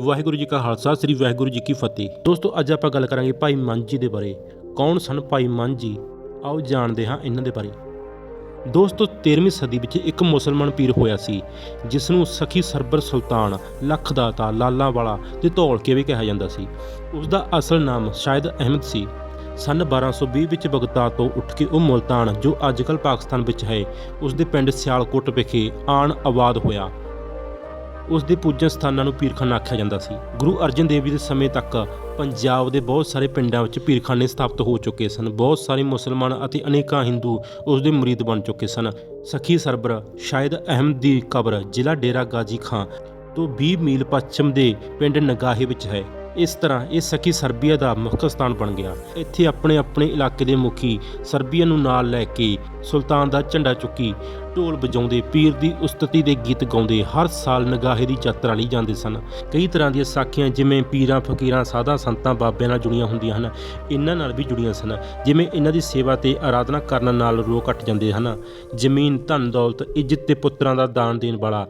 ਵਾਹਿਗੁਰੂ ਜੀ ਕਾ ਖਾਲਸਾ, ਸ੍ਰੀ ਵਾਹਿਗੁਰੂ ਜੀ ਕੀ ਫਤਿਹ। ਦੋਸਤੋ, ਅੱਜ ਆਪਾਂ ਗੱਲ ਕਰਾਂਗੇ ਭਾਈ ਮਨ ਜੀ ਦੇ ਬਾਰੇ। ਕੌਣ ਸਨ ਭਾਈ ਮਨ ਜੀ ਆਓ ਜਾਣਦੇ ਹਾਂ ਇਹਨਾਂ ਦੇ ਬਾਰੇ। ਦੋਸਤੋ 13ਵੀਂ ਸਦੀ ਵਿੱਚ ਇੱਕ ਮੁਸਲਮਾਨ ਪੀਰ ਹੋਇਆ ਸੀ ਜਿਸ ਨੂੰ ਸਖੀ ਸਰਬਰ ਸੁਲਤਾਨ ਲੱਖ ਦਾਤਾ ਲਾਲਾਂ ਵਾਲਾ ਤੇ ਧੌਲਕੇ ਵੀ ਕਿਹਾ ਜਾਂਦਾ ਸੀ। ਉਸ ਦਾ ਅਸਲ ਨਾਮ ਸ਼ਾਇਦ ਅਹਿਮਦ ਸੀ। ਸਨ 1220 ਵਿੱਚ ਬਗਦਾਦ ਤੋਂ ਉੱਠ ਕੇ ਉਹ ਮੁਲਤਾਨ, ਜੋ ਅੱਜਕੱਲ ਪਾਕਿਸਤਾਨ ਵਿੱਚ ਹੈ ਉਸ ਦੇ ਪਿੰਡ ਸਿਆਲਕੋਟ ਵਿਖੇ ਆਣ ਆਬਾਦ ਹੋਇਆ। ਉਸ ਦੇ ਪੂਜਨ ਸਥਾਨਾਂ ਨੂੰ ਪੀਰਖਾਨਾ ਆਖਿਆ ਜਾਂਦਾ ਸੀ। ਗੁਰੂ ਅਰਜਨ ਦੇਵ ਜੀ ਦੇ ਸਮੇਂ ਤੱਕ ਪੰਜਾਬ ਦੇ ਬਹੁਤ ਸਾਰੇ ਪਿੰਡਾਂ ਵਿੱਚ ਪੀਰਖਾਨੇ ਸਥਾਪਿਤ ਹੋ ਚੁੱਕੇ ਸਨ। ਬਹੁਤ ਸਾਰੇ ਮੁਸਲਮਾਨ ਅਤੇ ਅਨੇਕਾਂ ਹਿੰਦੂ ਉਸ ਦੇ ਮੁਰੀਦ ਬਣ ਚੁੱਕੇ ਸਨ। ਸਖੀ ਸਰਬਰ, ਸ਼ਾਇਦ ਅਹਿਮਦ ਦੀ ਕਬਰ, ਜ਼ਿਲ੍ਹਾ ਡੇਰਾ ਗਾਜੀ ਖਾਂ ਤੋਂ 20 ਮੀਲ ਪੱਛਮ ਦੇ ਪਿੰਡ ਨਗਾਹੇ ਵਿੱਚ ਹੈ। ਇਸ ਤਰ੍ਹਾਂ ਇਹ ਸਖੀ ਸਰਬੀਆ ਦਾ ਮੁੱਖ ਸਥਾਨ ਬਣ ਗਿਆ। ਇੱਥੇ ਆਪਣੇ ਆਪਣੇ ਇਲਾਕੇ ਦੇ ਮੁਖੀ ਸਰਬੀਆ ਨੂੰ ਨਾਲ ਲੈ ਕੇ ਸੁਲਤਾਨ ਦਾ ਝੰਡਾ ਚੁੱਕੀ ਢੋਲ ਵਜਾਉਂਦੇ ਪੀਰ ਦੀ ਉਸਤਤੀ ਦੇ ਗੀਤ ਗਾਉਂਦੇ ਹਰ ਸਾਲ ਨਗਾਹੇ ਦੀ ਯਾਤਰਾ ਲਈ ਜਾਂਦੇ ਸਨ। ਕਈ ਤਰ੍ਹਾਂ ਦੀਆਂ ਸਾਖੀਆਂ ਜਿਵੇਂ ਪੀਰਾਂ, ਫਕੀਰਾਂ, ਸਾਧਾਂ ਸੰਤਾਂ ਬਾਬਿਆਂ ਨਾਲ ਜੁੜੀਆਂ ਹੁੰਦੀਆਂ ਹਨ। ਇਹਨਾਂ ਨਾਲ ਵੀ ਜੁੜੀਆਂ ਸਨ। ਜਿਵੇਂ ਇਹਨਾਂ ਦੀ ਸੇਵਾ ਤੇ ਆਰਾਧਨਾ ਕਰਨ ਨਾਲ ਰੋਹ ਕੱਟ ਜਾਂਦੇ ਹਨ। ਜ਼ਮੀਨ, ਧਨ, ਦੌਲਤ, ਇੱਜ਼ਤ ਤੇ ਪੁੱਤਰਾਂ ਦਾ ਦਾਨ ਦੇਣ ਵਾਲਾ,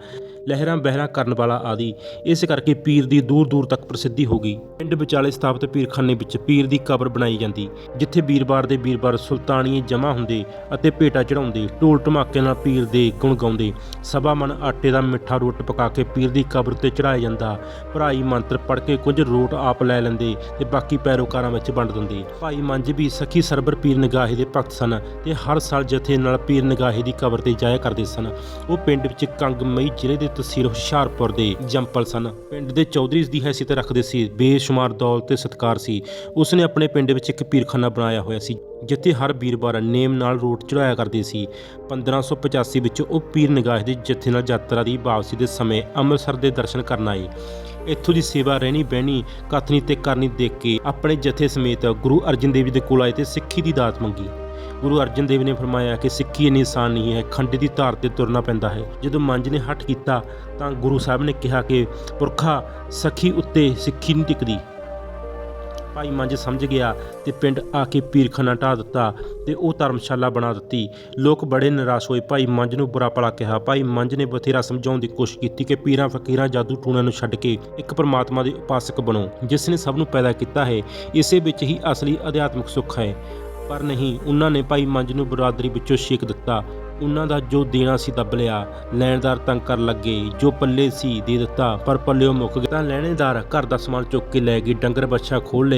ਲਹਿਰਾਂ ਬਹਿਰਾਂ ਕਰਨ ਵਾਲਾ ਆਦਿ। ਇਸ ਕਰਕੇ ਪੀਰ ਦੀ ਦੂਰ ਦੂਰ ਤੱਕ ਪ੍ਰਸਿੱਧੀ ਹੋ ਗਈ। ਪਿੰਡ ਵਿਚਾਲੇ ਸਥਾਪਿਤ ਪੀਰਖਾਨੇ ਵਿੱਚ ਪੀਰ ਦੀ ਕਬਰ ਬਣਾਈ ਜਾਂਦੀ, ਜਿੱਥੇ ਵੀਰਵਾਰ ਦੇ ਵੀਰਵਾਰ ਸੁਲਤਾਨੀਏ ਜਮ੍ਹਾਂ ਹੁੰਦੇ ਅਤੇ ਭੇਟਾ ਚੜਾਉਂਦੇ ਢੋਲ ਢਮਾਕੇ ਨਾਲ ਪੀਰ ਦੇ ਗੁਣ ਗਾਉਂਦੇ। ਸਭਾ ਮਨ ਆਟੇ ਦਾ ਮਿੱਠਾ ਰੋਟ ਪਕਾ ਕੇ ਪੀਰ ਦੀ ਕਬਰ ਤੇ ਚੜਾਇਆ ਜਾਂਦਾ। ਭਰਾਈ ਮੰਤਰ ਪੜ੍ਹ ਕੇ ਕੁਝ ਰੋਟ ਆਪ ਲੈ ਲੈਂਦੇ ਤੇ ਬਾਕੀ ਪੈਰੋਕਾਰਾਂ ਵਿੱਚ ਵੰਡ ਦਿੰਦੇ। ਭਾਈ ਮੰਝ ਵੀ ਸਖੀ ਸਰਬਰ ਪੀਰ ਨਿਗਾਹੇ ਦੇ ਭਗਤ ਸਨ ਤੇ ਹਰ ਸਾਲ ਜਥੇ ਨਾਲ ਪੀਰ ਨਿਗਾਹੇ ਦੀ ਕਬਰ ਤੇ ਜਾਇਆ ਕਰਦੇ ਸਨ। ਉਹ ਪਿੰਡ ਵਿੱਚ ਕੰਗਮਈ ਜ਼ਿਲ੍ਹੇ ਦੇ ਤਹਿਸੀਲ ਹੁਸ਼ਿਆਰਪੁਰ ਦੇ ਜੰਪਲ ਸਨ। ਪਿੰਡ ਦੇ ਚੌਧਰੀ ਦੀ ਹੈਸੀਅਤ ਰੱਖਦੇ ਸੀ। ਬੇਸ਼ੁਮਾਰ ਦੌਲਤ ਤੇ ਸਤਕਾਰ ਸੀ। ਉਸਨੇ ਆਪਣੇ ਪਿੰਡ ਵਿੱਚ ਇੱਕ ਪੀਰਖਾਨਾ ਬਣਾਇਆ ਹੋਇਆ ਸੀ। ਜਿੱਥੇ ਹਰ ਵੀਰਵਾਰ ਨੇਮ ਨਾਲ ਰੋਟ ਚੜਾਇਆ ਕਰਦੇ ਸੀ। 1585 ਵਿੱਚ ਉਹ ਪੀਰ ਨਿਗਾਹ ਦੇ ਜਥੇ ਨਾਲ ਯਾਤਰਾ ਦੀ ਵਾਪਸੀ ਦੇ ਸਮੇਂ ਅੰਮ੍ਰਿਤਸਰ ਦੇ ਦਰਸ਼ਨ ਕਰਨ ਆਏ। ਇੱਥੋਂ ਦੀ ਸੇਵਾ ਰਹਿਣੀ ਬਹਿਣੀ ਕਥਨੀ ਤੇ ਕਰਨੀ ਦੇਖ ਕੇ ਆਪਣੇ ਜਥੇ ਸਮੇਤ ਗੁਰੂ ਅਰਜਨ ਦੇਵ ਜੀ ਦੇ ਕੋਲ ਆਏ ਤੇ ਸਿੱਖੀ ਦੀ ਦਾਤ ਮੰਗੀ। ਗੁਰੂ ਅਰਜਨ ਦੇਵ ਨੇ ਫਰਮਾਇਆ ਕਿ ਸਿੱਖੀ ਇੰਨੀ ਆਸਾਨ ਨਹੀਂ ਹੈ, ਖੰਡੇ ਦੀ ਧਾਰ ਤੇ ਤੁਰਨਾ ਪੈਂਦਾ ਹੈ। ਜਦੋਂ ਮੰਜ ਨੇ ਹੱਠ ਕੀਤਾ ਤਾਂ ਗੁਰੂ ਸਾਹਿਬ ਨੇ ਕਿਹਾ ਕਿ ਪੁਰਖਾ, ਸਖੀ ਉੱਤੇ ਸਿੱਖੀ ਨਹੀਂ ਟਿਕਦੀ। ਭਾਈ ਮੰਜ ਸਮਝ ਗਿਆ ਤੇ ਪਿੰਡ ਆ ਕੇ ਪੀਰਖਾਨਾ ਢਾ ਦਿੱਤਾ ਤੇ ਉਹ ਧਰਮਸ਼ਾਲਾ ਬਣਾ ਦਿੱਤੀ। ਲੋਕ ਬੜੇ ਨਿਰਾਸ਼ ਹੋਏ। ਭਾਈ ਮੰਜ ਨੂੰ ਬੁਰਾ ਭਲਾ ਕਿਹਾ। ਭਾਈ ਮੰਜ ਨੇ ਬਥੇਰਾ ਸਮਝਾਉਣ ਦੀ ਕੋਸ਼ਿਸ਼ ਕੀਤੀ ਕਿ ਪੀਰਾਂ ਫਕੀਰਾਂ ਜਾਦੂ ਟੂਣਿਆਂ ਨੂੰ ਛੱਡ ਕੇ ਇੱਕ ਪਰਮਾਤਮਾ ਦੇ ਉਪਾਸਕ ਬਣੋ, ਜਿਸ ਨੇ ਸਭ ਨੂੰ ਪੈਦਾ ਕੀਤਾ ਹੈ। ਇਸੇ ਵਿੱਚ ਹੀ ਅਸਲੀ ਅਧਿਆਤਮਿਕ ਸੁੱਖ ਹੈ। ਪਰ ਨਹੀਂ, ਉਹਨਾਂ ਨੇ ਭਾਈ ਮੰਜ ਨੂੰ ਬਰਾਦਰੀ ਵਿੱਚੋਂ ਛੇਕ ਦਿੱਤਾ। ਉਹਨਾਂ ਦਾ ਜੋ ਦੇਣਾ ਸੀ ਦੱਬ ਲਿਆ। ਲੈਣਦਾਰ ਤੰਗ ਕਰਨ ਲੱਗੇ, ਜੋ ਪੱਲੇ ਸੀ ਦੇ ਦਿੱਤਾ, ਪਰ ਪੱਲਿਓ ਮੁੱਕ ਗਿਆ ਤਾਂ ਲੈਣੇਦਾਰ ਘਰ ਦਾ ਸਮਾਨ ਚੁੱਕ ਕੇ ਲੈ ਗਏ ਡੰਗਰ ਬੱਛਾ ਖੋਲ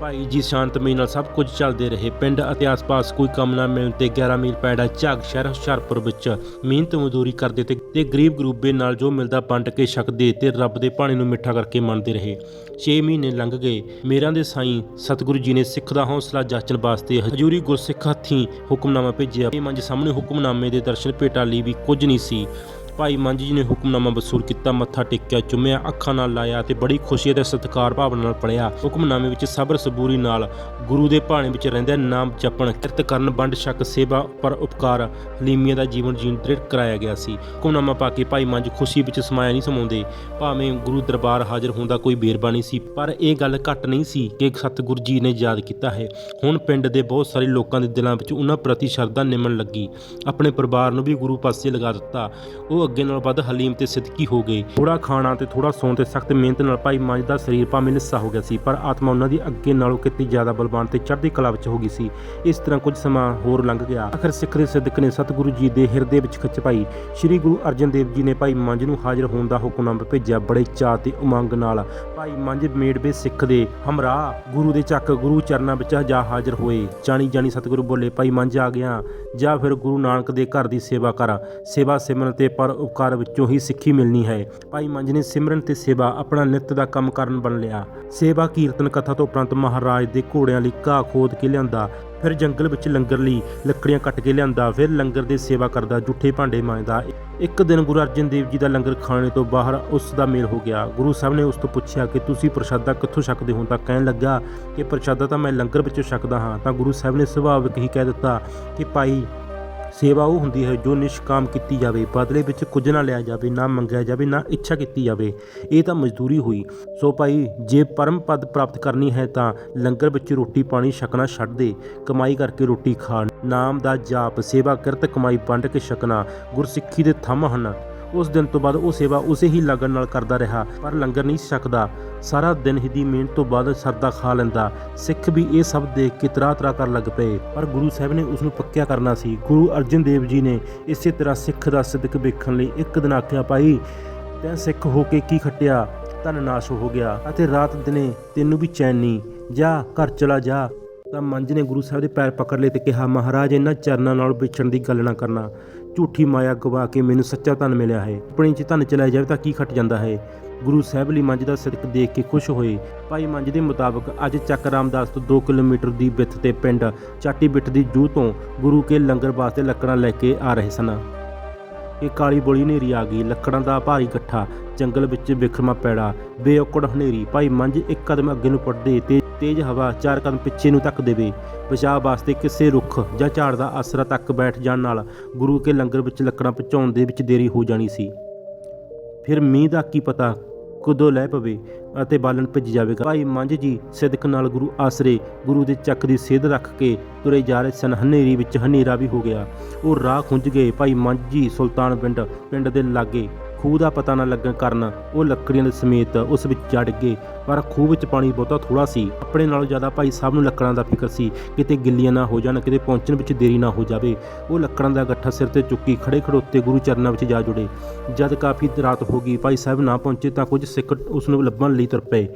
ਭਾਈ ਜੀ ਸ਼ਾਂਤਮਈ ਨਾਲ ਸਭ ਕੁਝ ਚੱਲਦੇ ਰਹੇ। ਪਿੰਡ ਅਤੇ ਆਸ-ਪਾਸ ਕੋਈ ਕੰਮ ਨਾ ਮਿਲਣ ਤੇ 11 ਮੀਲ ਪੈੜਾ ਝਾਗ ਸ਼ਹਿਰ ਹੁਸ਼ਿਆਰਪੁਰ ਵਿੱਚ। ਮਿਹਨਤ ਮਜ਼ਦੂਰੀ ਕਰਦੇ ਤੇ ਤੇ ਗਰੀਬ ਗਰੂਬੇ ਨਾਲ ਜੋ ਮਿਲਦਾ ਵੰਡ ਕੇ ਛਕਦੇ ਤੇ ਰੱਬ ਦੇ ਭਾਣੇ ਨੂੰ ਮਿੱਠਾ ਕਰਕੇ ਮੰਨਦੇ ਰਹੇ। 6 ਮਹੀਨੇ ਲੰਘ ਗਏ। ਮੇਰਾਂ ਦੇ ਸਾਈਂ ਸਤਿਗੁਰੂ ਜੀ ਨੇ ਸਿੱਖ ਦਾ ਹੌਸਲਾ ਜਾਚਣ ਵਾਸਤੇ ਹਜੂਰੀ ਗੁਰਸਿੱਖ ਹੱਥੀਂ ਹੁਕਮਨਾਮਾ ਭੇਜਿਆ। ਇਹ ਮੰਜ ਸਾਹਮਣੇ ਹੁਕਮਨਾਮੇ ਦੇ ਦਰਸ਼ਨ ਭੇਟਾ ਲਈ ਵੀ ਕੁਝ ਨਹੀਂ ਸੀ। ਭਾਈ ਮੰਝ ਜੀ ਨੇ ਹੁਕਮਨਾਮਾ ਵਸੂਲ ਕੀਤਾ, ਮੱਥਾ ਟੇਕਿਆ, ਚੁੰਮਿਆ, ਅੱਖਾਂ ਨਾਲ ਲਾਇਆ ਤੇ ਬੜੀ ਖੁਸ਼ੀ ਅਤੇ ਸਤਿਕਾਰ ਭਾਵਨਾ ਨਾਲ ਪੜਿਆ ਹੁਕਮਨਾਮੇ ਵਿੱਚ ਸਬਰ ਸਬੂਰੀ ਨਾਲ ਗੁਰੂ ਦੇ ਭਾਣੇ ਵਿੱਚ ਰਹਿੰਦੇ ਨਾਮ ਜਪਣ, ਕਿਰਤ ਕਰਨ, ਵੰਡ ਸ਼ੱਕ ਸੇਵਾ ਪਰ ਉਪਕਾਰ, ਹਲੀਮੀਆਂ ਦਾ ਜੀਵਨ ਜੀਣ ਦ੍ਰਿੜ ਕਰਾਇਆ ਗਿਆ ਸੀ। ਹੁਕਮਨਾਮਾ ਪਾ ਕੇ ਭਾਈ ਮੰਝ ਖੁਸ਼ੀ ਵਿੱਚ ਸਮਾਇਆ ਨਹੀਂ ਸਮਾਉਂਦੇ। ਭਾਵੇਂ ਗੁਰੂ ਦਰਬਾਰ ਹਾਜ਼ਰ ਹੋਣ ਦਾ ਕੋਈ ਬੇਰਬਾ ਨਹੀਂ ਸੀ, ਪਰ ਇਹ ਗੱਲ ਘੱਟ ਨਹੀਂ ਸੀ ਕਿ ਸਤਿਗੁਰੂ ਜੀ ਨੇ ਯਾਦ ਕੀਤਾ ਹੈ। ਹੁਣ ਪਿੰਡ ਦੇ ਬਹੁਤ ਸਾਰੇ ਲੋਕਾਂ ਦੇ ਦਿਲਾਂ ਵਿੱਚ ਉਹਨਾਂ ਪ੍ਰਤੀ ਸ਼ਰਧਾ ਨਿਮਣ ਲੱਗੀ। ਆਪਣੇ ਪਰਿਵਾਰ ਨੂੰ ਵੀ ਗੁਰੂ ਪਾਸੇ ਲਗਾ ਦਿੱਤਾ। ਉਹ ਅੱਗੇ ਨਾਲ ਵੱਧ ਹਲੀਮ ਤੇ ਸਿੱਧਕੀ ਹੋ ਗਏ। ਥੋੜਾ ਖਾਣਾ ਤੇ ਥੋੜਾ ਸੌਣ ਤੇ ਸਖਤ ਮਿਹਨਤ ਨਾਲ ਭਾਈ ਮੰਜ ਦਾ ਸਰੀਰ ਭਾਵੇਂ ਲਿੱਸਾ ਹੋ ਗਿਆ ਸੀ, ਪਰ ਆਤਮਾ ਉਹਨਾਂ ਦੀ ਅੱਗੇ ਨਾਲੋਂ ਕਿਤੇ ਜ਼ਿਆਦਾ ਬਲਵਾਨ ਤੇ ਚੜ੍ਹਦੀ ਕਲਾ ਵਿੱਚ ਹੋ ਗਈ ਸੀ, ਇਸ ਤਰ੍ਹਾਂ ਕੁਝ ਸਮਾਂ ਹੋਰ ਲੰਘ ਗਿਆ। ਆਖਰ ਸਿੱਖ ਦੇ ਸਿੱਧਕ ਨੇ ਸਤਿਗੁਰੂ ਜੀ ਦੇ ਹਿਰਦੇ ਵਿੱਚ ਖਿੱਚ ਪਾਈ। ਸ੍ਰੀ ਗੁਰੂ ਅਰਜਨ ਦੇਵ ਜੀ ਨੇ ਭਾਈ ਮੰਜ ਨੂੰ ਹਾਜ਼ਰ ਹੋਣ ਦਾ ਹੁਕਮਨਾਮਾ ਭੇਜਿਆ। ਬੜੇ ਚਾਅ ਤੇ ਉਮੰਗ ਨਾਲ ਭਾਈ ਮੰਜ ਮੇੜਵੇ ਸਿੱਖ ਦੇ ਹਮਰਾਹ ਗੁਰੂ ਦੇ ਚੱਕ ਗੁਰੂ ਚਰਨਾਂ ਵਿੱਚ ਜਾ ਹਾਜ਼ਰ ਹੋਏ। ਜਾਣੀ ਜਾਣੀ ਸਤਿਗੁਰੂ ਬੋਲੇ, ਭਾਈ ਮੰਜ ਆ ਗਿਆ, ਜਾਂ ਫਿਰ ਗੁਰੂ ਨਾਨਕ ਦੇ ਘਰ ਦੀ ਸੇਵਾ ਕਰ। ਸੇਵਾ ਸਿਮਰਨ ਤੇ ਪਰ ਉਪਕਾਰ ਵਿੱਚੋਂ ਹੀ ਸਿੱਖੀ ਮਿਲਣੀ ਹੈ। ਭਾਈ ਮੰਜ ਨੇ ਸਿਮਰਨ ਤੇ ਸੇਵਾ ਆਪਣਾ ਨਿੱਤ ਦਾ ਕੰਮ ਕਰਨ ਬਣ ਲਿਆ। ਸੇਵਾ ਕੀਰਤਨ ਕਥਾ ਤੋਂ ਉਪਰੰਤ ਮਹਾਰਾਜ ਦੇ ਘੋੜਿਆਂ ਲਈ ਘਾਹ ਖੋਦ ਕੇ ਲਿਆਂਦਾ। ਫਿਰ ਜੰਗਲ ਵਿੱਚ ਲੰਗਰ ਲਈ ਲੱਕੜੀਆਂ ਕੱਟ ਕੇ ਲਿਆਂਦਾ। ਫਿਰ ਲੰਗਰ ਦੀ ਸੇਵਾ ਕਰਦਾ। ਜੁੱਠੇ ਭਾਂਡੇ ਮਾਂਜਦਾ। ਇੱਕ ਦਿਨ ਗੁਰੂ ਅਰਜਨ ਦੇਵ ਜੀ ਦਾ ਲੰਗਰ ਖਾਣੇ ਤੋਂ ਬਾਹਰ ਉਸ ਦਾ ਮੇਲ ਹੋ ਗਿਆ। ਗੁਰੂ ਸਾਹਿਬ ਨੇ ਉਸ ਤੋਂ ਪੁੱਛਿਆ ਕਿ ਤੁਸੀਂ ਪ੍ਰਸ਼ਾਦਾ ਕਿੱਥੋਂ ਛਕਦੇ ਹੋ? ਤਾਂ ਕਹਿਣ ਲੱਗਾ ਕਿ ਪ੍ਰਸ਼ਾਦਾ ਤਾਂ ਮੈਂ ਲੰਗਰ ਵਿੱਚੋਂ ਛਕਦਾ ਹਾਂ। ਤਾਂ ਗੁਰੂ ਸਾਹਿਬ ਨੇ ਸੁਭਾਵਿਕ ਹੀ ਕਹਿ ਦਿੱਤਾ ਕਿ ਭਾਈ ਸੇਵਾ ਉਹ ਹੁੰਦੀ ਹੈ ਜੋ ਨਿਸ਼ਕਾਮ ਕੀਤੀ ਜਾਵੇ, ਬਦਲੇ ਵਿੱਚ ਕੁਝ ਨਾ ਲਿਆ ਜਾਵੇ, ਨਾ ਮੰਗਿਆ ਜਾਵੇ, ਨਾ ਇੱਛਾ ਕੀਤੀ ਜਾਵੇ। ਇਹ ਤਾਂ ਮਜ਼ਦੂਰੀ ਹੋਈ। ਸੋ ਭਾਈ, ਜੇ ਪਰਮ ਪਦ ਪ੍ਰਾਪਤ ਕਰਨੀ ਹੈ ਤਾਂ ਲੰਗਰ ਵਿੱਚ ਰੋਟੀ ਪਾਣੀ ਛਕਣਾ ਛੱਡ ਦੇ, ਕਮਾਈ ਕਰਕੇ ਰੋਟੀ ਖਾਣ ਨਾਮ ਦਾ ਜਾਪ ਸੇਵਾ ਕਿਰਤ ਕਮਾਈ ਵੰਡ ਕੇ ਛਕਣਾ ਗੁਰਸਿੱਖੀ ਦੇ ਥੰਮ ਹਨ। ਉਸ ਦਿਨ ਤੋਂ ਬਾਅਦ ਉਹ ਸੇਵਾ ਉਸੇ ਹੀ ਲਗਨ ਨਾਲ ਕਰਦਾ ਰਿਹਾ। ਪਰ ਲੰਗਰ ਨਹੀਂ ਛਕਦਾ। ਸਾਰਾ ਦਿਨ ਹੀ ਦੀ ਮਿਹਨਤ ਤੋਂ ਬਾਅਦ ਸਰਦਾ ਖਾ ਲੈਂਦਾ। ਸਿੱਖ ਵੀ ਇਹ ਸਭ ਦੇਖ ਕੇ ਤਰਾ ਤਰਾ ਕਰਨ ਲੱਗ ਪਏ। ਪਰ ਗੁਰੂ ਸਾਹਿਬ ਨੇ ਉਸ ਨੂੰ ਪੱਕਿਆ ਕਰਨਾ ਸੀ। ਗੁਰੂ ਅਰਜਨ ਦੇਵ ਜੀ ਨੇ ਇਸੇ ਤਰ੍ਹਾਂ ਸਿੱਖ ਦਾ ਸਿੱਧਕ ਵੇਖਣ ਲਈ ਇੱਕ ਦਿਨ ਆਖਿਆ, ਭਾਈ, ਤੈਂ ਸਿੱਖ ਹੋ ਕੇ ਕੀ ਖੱਟਿਆ? ਧਨ ਨਾਸ਼ ਹੋ ਗਿਆ ਅਤੇ ਰਾਤ ਦਿਨੇ ਤੈਨੂੰ ਵੀ ਚੈਨ ਨਹੀਂ। ਜਾ, ਘਰ ਚਲਾ ਜਾ। ਤਾਂ ਮੰਝ ਨੇ ਗੁਰੂ ਸਾਹਿਬ ਦੇ ਪੈਰ ਪਕੜ ਲਏ ਤੇ ਕਿਹਾ, ਮਹਾਰਾਜ, ਇਹਨਾਂ ਚਰਨਾਂ ਨਾਲ ਵਿਛੜਨ ਦੀ ਗੱਲ ਨਾ ਕਰਨਾ। ਝੂਠੀ ਮਾਇਆ ਗਵਾ ਕੇ ਮੈਨੂੰ ਸੱਚਾ ਧਨ ਮਿਲਿਆ ਹੈ। ਆਪਣੇ ਚ ਧਨ ਚਲਾਇਆ ਜਾਵੇ ਤਾਂ ਕੀ ਖੱਟ ਜਾਂਦਾ ਹੈ? ਗੁਰੂ ਸਾਹਿਬ ਲਈ ਮੰਜ ਦਾ ਸਿਰਕ ਦੇਖ ਕੇ ਖੁਸ਼ ਹੋਏ। ਭਾਈ ਮੰਜ ਦੇ ਮੁਤਾਬਕ ਅੱਜ ਚੱਕ ਰਾਮਦਾਸ ਤੋਂ 2 ਕਿਲੋਮੀਟਰ ਦੀ ਬਿੱਥ ਤੇ ਪਿੰਡ ਚਾਟੀ ਬਿੱਠ ਦੀ ਜੂਹ ਤੋਂ ਗੁਰੂ ਕੇ ਲੰਗਰ ਵਾਸਤੇ ਲੱਕੜਾਂ ਲੈ ਕੇ ਆ ਰਹੇ ਸਨ। ਇਹ ਕਾਲੀ ਬੋਲੀ ਹਨੇਰੀ ਆ ਗਈ। ਲੱਕੜਾਂ ਦਾ ਭਾਰੀ ਇਕੱਠਾ, ਜੰਗਲ ਵਿੱਚ ਵਿਖਰਮਾ ਪੈੜਾ ਬੇਔਕੜ ਹਨੇਰੀ। ਭਾਈ ਮੰਜ ਇੱਕ ਕਦਮ ਅੱਗੇ ਨੂੰ ਪੜਦੇ ਤੇ ਤੇਜ਼ ਹਵਾ ਚਾਰ ਕਦਮ ਪਿੱਛੇ ਨੂੰ ਧੱਕ ਦੇਵੇ। ਬਚਾਅ ਵਾਸਤੇ ਕਿਸੇ ਰੁੱਖ ਜਾਂ ਝਾੜ ਦਾ ਆਸਰਾ ਤੱਕ ਬੈਠ ਜਾਣ ਨਾਲ ਗੁਰੂ ਕੇ ਲੰਗਰ ਵਿੱਚ ਲੱਕੜਾਂ ਪਹੁੰਚਾਉਣ ਦੇ ਵਿੱਚ ਦੇਰੀ ਹੋ ਜਾਣੀ ਸੀ। ਫਿਰ ਮੀਂਹ ਦਾ ਕੀ ਪਤਾ ਕਦੋਂ ਲੈ ਪਵੇ ਅਤੇ ਬਾਲਣ ਭਿੱਜ ਜਾਵੇਗਾ। ਭਾਈ ਮੰਝ ਜੀ ਸਿਦਕ ਨਾਲ ਗੁਰੂ ਆਸਰੇ ਗੁਰੂ ਦੇ ਚੱਕ ਦੀ ਸੇਧ ਰੱਖ ਕੇ ਤੁਰੇ ਜਾ ਰਹੇ ਸਨ। ਹਨੇਰੀ ਵਿੱਚ ਹਨੇਰਾ ਵੀ ਹੋ ਗਿਆ। ਉਹ ਰਾਹ ਖੁੰਝ ਗਏ। ਭਾਈ ਮੰਝ ਜੀ, ਸੁਲਤਾਨ ਪਿੰਡ ਪਿੰਡ ਦੇ ਲਾਗੇ ਖੂਹ ਦਾ ਪਤਾ ਨਾ ਲੱਗਣ ਕਾਰਨ ਉਹ ਲੱਕੜੀਆਂ ਦੇ ਸਮੇਤ ਉਸ ਵਿੱਚ ਜੜ ਗਏ। ਪਰ ਖੂਹ ਵਿੱਚ ਪਾਣੀ ਬਹੁਤਾ ਥੋੜਾ ਸੀ। ਆਪਣੇ ਨਾਲੋਂ ਜ਼ਿਆਦਾ ਭਾਈ ਸਾਹਿਬ ਨੂੰ ਲੱਕੜਾਂ ਦਾ ਫਿਕਰ ਸੀ। ਕਿਤੇ ਗਿੱਲੀਆਂ ਨਾ ਹੋ ਜਾਣ, ਕਿਤੇ ਪਹੁੰਚਣ ਵਿੱਚ ਦੇਰੀ ਨਾ ਹੋ ਜਾਵੇ। ਉਹ ਲੱਕੜਾਂ ਦਾ ਗੱਠਾ ਸਿਰ ਤੇ ਚੁੱਕੀ ਖੜੇ ਖੜੋਤੇ ਗੁਰੂ ਚਰਨਾਂ ਵਿੱਚ ਜਾ ਜੁੜੇ। ਜਦ ਕਾਫੀ ਰਾਤ ਹੋ ਗਈ, ਭਾਈ ਸਾਹਿਬ ਨਾ ਪਹੁੰਚੇ ਤਾਂ ਕੁਝ ਸਿੱਖ ਉਸ ਨੂੰ ਲੱਭਣ ਲਈ ਤੁਰ ਪਏ।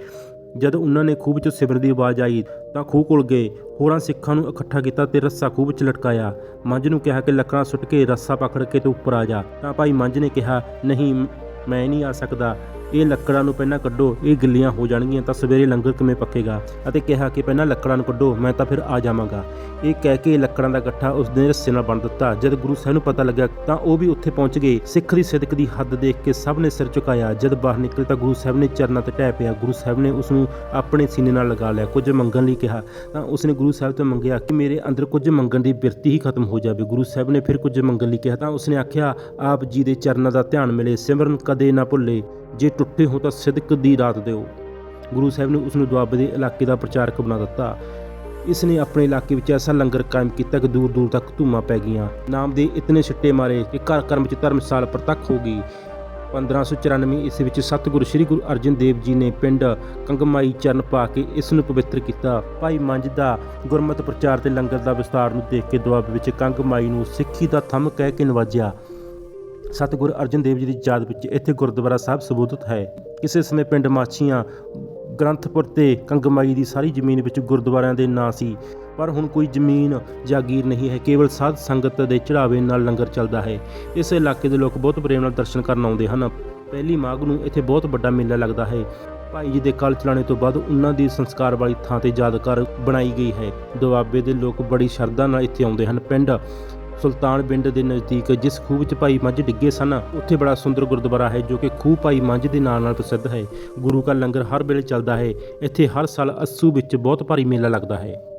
ਜਦ ਉਹਨਾਂ ਨੇ ਖੂਹ ਵਿੱਚੋਂ ਸਿਮਰ ਦੀ ਆਵਾਜ਼ ਆਈ ਤਾਂ ਖੂਹ ਕੋਲ ਗਏ। ਹੋਰਾਂ ਸਿੱਖਾਂ ਨੂੰ ਇਕੱਠਾ ਕੀਤਾ ਤੇ ਰੱਸਾ ਖੂਹ ਵਿੱਚ ਲਟਕਾਇਆ। ਮੰਝ ਨੂੰ ਕਿਹਾ ਕਿ ਲੱਕੜਾਂ ਸੁੱਟ ਕੇ ਰੱਸਾ ਪਕੜ ਕੇ ਤੇ ਉੱਪਰ ਆ ਜਾ। ਤਾਂ ਭਾਈ ਮੰਝ ਨੇ ਕਿਹਾ, ਨਹੀਂ, ਮੈਂ ਨਹੀਂ ਆ ਸਕਦਾ। ਇਹ ਲੱਕੜਾਂ ਨੂੰ ਪਹਿਲਾਂ ਕੱਢੋ, ਇਹ ਗਿੱਲੀਆਂ ਹੋ ਜਾਣਗੀਆਂ, ਤਾਂ ਸਵੇਰੇ ਲੰਗਰ ਕਿਵੇਂ ਪੱਕੇਗਾ? ਅਤੇ ਕਿਹਾ ਕਿ ਪਹਿਲਾਂ ਲੱਕੜਾਂ ਨੂੰ ਕੱਢੋ, ਮੈਂ ਤਾਂ ਫਿਰ ਆ ਜਾਵਾਂਗਾ। ਇਹ ਕਹਿ ਕੇ ਲੱਕੜਾਂ ਦਾ ਗੱਠਾ ਉਸ ਦੇ ਰੱਸੇ ਨਾਲ ਬੰਨ ਦਿੱਤਾ। ਜਦ ਗੁਰੂ ਸਾਹਿਬ ਨੂੰ ਪਤਾ ਲੱਗਾ ਤਾਂ ਉਹ ਵੀ ਉੱਥੇ ਪਹੁੰਚ ਗਏ। ਸਿੱਖ ਦੀ ਸਿਦਕ ਦੀ ਹੱਦ ਦੇਖ ਕੇ ਸਭ ਨੇ ਸਿਰ ਝੁਕਾਇਆ। ਜਦ ਬਾਹਰ ਨਿਕਲੇ, ਤਾਂ ਗੁਰੂ ਸਾਹਿਬ ਨੇ ਚਰਨਾਂ ਤੇ ਟਹਿ ਪਿਆ। ਗੁਰੂ ਸਾਹਿਬ ਨੇ ਉਸ ਨੂੰ ਆਪਣੇ ਸੀਨੇ ਨਾਲ ਲਗਾ ਲਿਆ। ਕੁਝ ਮੰਗਣ ਲਈ ਕਿਹਾ, ਤਾਂ ਉਸ ਨੇ ਗੁਰੂ ਸਾਹਿਬ ਤੋਂ ਮੰਗਿਆ ਕਿ ਮੇਰੇ ਅੰਦਰ ਕੁਝ ਮੰਗਣ ਦੀ ਬਿਰਤੀ ਹੀ ਖਤਮ ਹੋ ਜਾਵੇ। ਗੁਰੂ ਸਾਹਿਬ ਨੇ ਫਿਰ ਕੁਝ ਮੰਗਣ ਲਈ ਕਿਹਾ, ਤਾਂ ਉਸ ਨੇ ਆਖਿਆ, ਆਪ ਜੀ ਦੇ ਚਰਨਾਂ ਦਾ ਧਿਆਨ ਮਿਲੇ, ਸਿਮਰਨ ਕਦੇ ਨਾ ਭੁੱਲੇ। ਜੇ ਟੁੱਟੇ ਹੋ ਤਾਂ ਸਿਦਕ ਦੀ ਰਾਤ ਦਿਓ। ਗੁਰੂ ਸਾਹਿਬ ਨੇ ਉਸ ਨੂੰ ਦੁਆਬੇ ਦੇ ਇਲਾਕੇ ਦਾ ਪ੍ਰਚਾਰਕ ਬਣਾ ਦਿੱਤਾ। ਇਸ ਨੇ ਆਪਣੇ ਇਲਾਕੇ ਵਿੱਚ ਐਸਾ ਲੰਗਰ ਕਾਇਮ ਕੀਤਾ ਕਿ ਦੂਰ ਦੂਰ ਤੱਕ ਧੂਮਾਂ ਪੈ ਗਈਆਂ। ਨਾਮ ਦੇ ਇਤਨੇ ਛਿੱਟੇ ਮਾਰੇ ਕਿ ਘਰ ਕਰਮ ਵਿੱਚ ਧਰਮਸਾਲ ਪ੍ਰਤੱਖ ਹੋ ਗਈ। 1594 ਈਸਵੀ ਵਿੱਚ ਸਤਿਗੁਰੂ ਸ੍ਰੀ ਗੁਰੂ ਅਰਜਨ ਦੇਵ ਜੀ ਨੇ ਪਿੰਡ ਕੰਗਮਾਈ ਚਰਨ ਪਾ ਕੇ ਇਸ ਨੂੰ ਪਵਿੱਤਰ ਕੀਤਾ। ਭਾਈ ਮੰਜ ਦਾ ਗੁਰਮਤਿ ਪ੍ਰਚਾਰ ਤੇ ਲੰਗਰ ਦਾ ਵਿਸਤਾਰ ਨੂੰ ਦੇਖ ਕੇ ਦੁਆਬੇ ਵਿੱਚ ਕੰਗਮਾਈ ਨੂੰ ਸਿੱਖੀ ਦਾ ਥੰਮ ਕਹਿ ਕੇ ਨਵਾਜਿਆ। ਸਤਿਗੁਰ ਅਰਜਨ ਦੇਵ ਜੀ ਦੀ ਯਾਦ ਵਿੱਚ ਇੱਥੇ ਗੁਰਦੁਆਰਾ ਸਾਹਿਬ ਸਬੂਤਤ ਹੈ। ਕਿਸੇ ਸਮੇਂ ਪਿੰਡ ਮਾਛੀਆਂ ਗ੍ਰੰਥਪੁਰ ਤੇ ਕੰਗਮਾਈ ਦੀ ਸਾਰੀ ਜ਼ਮੀਨ ਵਿੱਚ ਗੁਰਦੁਆਰਿਆਂ ਦੇ ਨਾਂ ਸੀ। ਪਰ ਹੁਣ ਕੋਈ ਜ਼ਮੀਨ ਜਾਗੀਰ ਨਹੀਂ ਹੈ, ਕੇਵਲ ਸਾਧ ਸੰਗਤ ਦੇ ਚੜਾਵੇ ਨਾਲ ਲੰਗਰ ਚੱਲਦਾ ਹੈ। ਇਸ ਇਲਾਕੇ ਦੇ ਲੋਕ ਬਹੁਤ ਪ੍ਰੇਮ ਨਾਲ ਦਰਸ਼ਨ ਕਰਨ ਆਉਂਦੇ ਹਨ। ਪਹਿਲੀ ਮਾਘ ਨੂੰ ਇੱਥੇ ਬਹੁਤ ਵੱਡਾ ਮੇਲਾ ਲੱਗਦਾ ਹੈ। ਭਾਈ ਜੀ ਦੇ ਕਲ ਚਲਾਣੇ ਤੋਂ ਬਾਅਦ ਉਹਨਾਂ ਦੀ ਸੰਸਕਾਰ ਵਾਲੀ ਥਾਂ ਤੇ ਯਾਦਗਾਰ ਬਣਾਈ ਗਈ ਹੈ। ਦੁਆਬੇ ਦੇ ਲੋਕ ਬੜੀ ਸ਼ਰਧਾ ਨਾਲ ਇੱਥੇ ਆਉਂਦੇ ਹਨ। ਪਿੰਡ ਸੁਲਤਾਨ ਪਿੰਡ ਦੇ ਨਜ਼ਦੀਕ ਜਿਸ ਖੂਹ ਵਿੱਚ ਭਾਈ ਮੱਝ ਡਿੱਗੇ ਸਨ, ਉੱਥੇ ਬੜਾ ਸੁੰਦਰ ਗੁਰਦੁਆਰਾ ਹੈ ਜੋ ਕਿ ਖੂਹ ਭਾਈ ਮੰਝ ਦੇ ਨਾਂ ਨਾਲ ਪ੍ਰਸਿੱਧ ਹੈ। ਗੁਰੂ ਕਾ ਲੰਗਰ ਹਰ ਵੇਲੇ ਚੱਲਦਾ ਹੈ। ਇੱਥੇ ਹਰ ਸਾਲ ਅੱਸੂ ਵਿੱਚ ਬਹੁਤ ਭਾਰੀ ਮੇਲਾ ਲੱਗਦਾ ਹੈ।